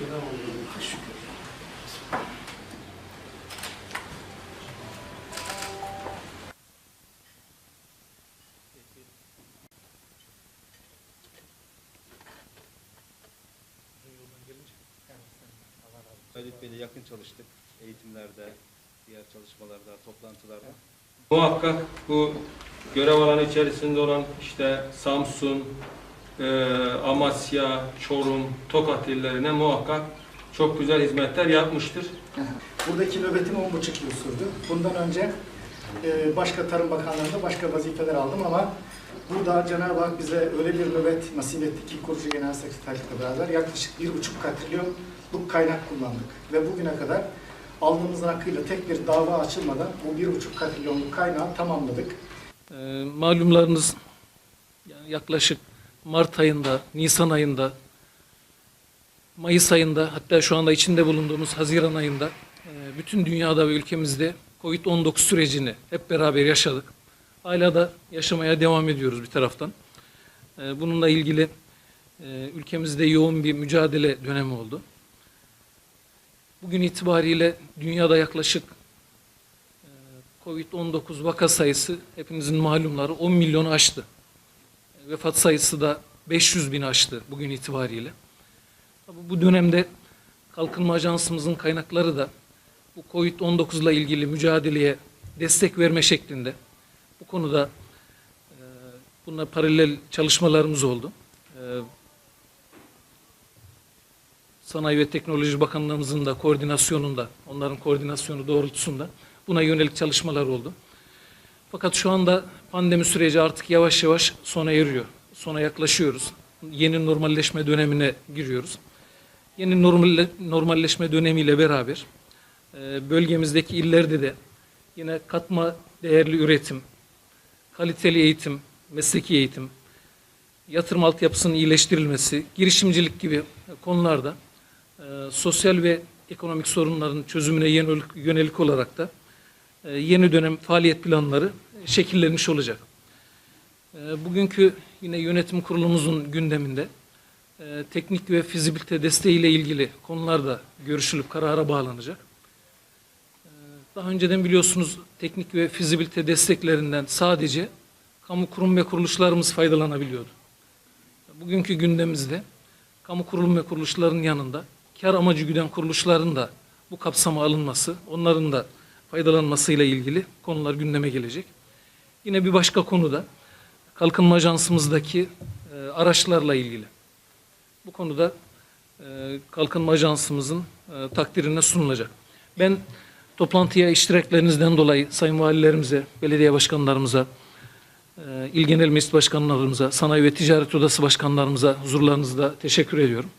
Şükür Allah'a şükür. Yakın çalıştık. Eğitimlerde, diğer çalışmalarda, toplantılarda. Muhakkak bu görev alanı içerisinde olan işte Samsun, e, Amasya, Çorum, Tokat illerine muhakkak çok güzel hizmetler yapmıştır. Buradaki nöbetim 10,5 yıl sürdü. Bundan önce e, başka Tarım Bakanlığı'nda başka vazifeler aldım ama burada Cenab-ı Hak bize öyle bir nöbet nasip etti ki kurucu genel sekreterlikle beraber yaklaşık 1,5 katrilyonluk kaynak kullandık. Ve bugüne kadar aldığımız hakkıyla tek bir dava açılmadan bu 1,5 katrilyonluk kaynağı tamamladık. Ee, malumlarınız yani yaklaşık Mart ayında, Nisan ayında, Mayıs ayında hatta şu anda içinde bulunduğumuz Haziran ayında e, bütün dünyada ve ülkemizde Covid-19 sürecini hep beraber yaşadık. Hala da yaşamaya devam ediyoruz bir taraftan. E, Bununla ilgili e, ülkemizde yoğun bir mücadele dönemi oldu. Bugün itibariyle dünyada yaklaşık e, Covid-19 vaka sayısı hepinizin malumları 10 milyonu aştı. Vefat sayısı da 500 bin aştı bugün itibariyle. Tabii bu dönemde Kalkınma Ajansımızın kaynakları da bu Covid-19 ile ilgili mücadeleye destek verme şeklinde bu konuda e, bununla paralel çalışmalarımız oldu. E, Sanayi ve Teknoloji Bakanlığımızın da koordinasyonunda, onların koordinasyonu doğrultusunda buna yönelik çalışmalar oldu. Fakat şu anda pandemi süreci artık yavaş yavaş sona eriyor. Sona yaklaşıyoruz. Yeni normalleşme dönemine giriyoruz. Yeni normal, normalleşme dönemiyle beraber e, bölgemizdeki illerde de yine katma değerli üretim, kaliteli eğitim, mesleki eğitim, yatırım altyapısının iyileştirilmesi, girişimcilik gibi konularda e, sosyal ve ekonomik sorunların çözümüne yönelik, olarak da yeni dönem faaliyet planları şekillenmiş olacak. E, Bugünkü yine yönetim kurulumuzun gündeminde e, teknik ve fizibilite desteğiyle ilgili konular da görüşülüp karara bağlanacak. E, Daha önceden biliyorsunuz teknik ve fizibilite desteklerinden sadece kamu kurum ve kuruluşlarımız faydalanabiliyordu. Bugünkü gündemimizde kamu kurum ve kuruluşların yanında kar amacı güden kuruluşların da bu kapsama alınması, onların da faydalanmasıyla ilgili konular gündeme gelecek. Yine bir başka konu da Kalkınma Ajansımızdaki e, araçlarla ilgili. Bu konuda e, Kalkınma Ajansımızın e, takdirine sunulacak. Ben toplantıya iştiraklerinizden dolayı Sayın Valilerimize, belediye başkanlarımıza, e, İl Genel Meclis Başkanlarımıza, Sanayi ve Ticaret Odası Başkanlarımıza huzurlarınızda teşekkür ediyorum.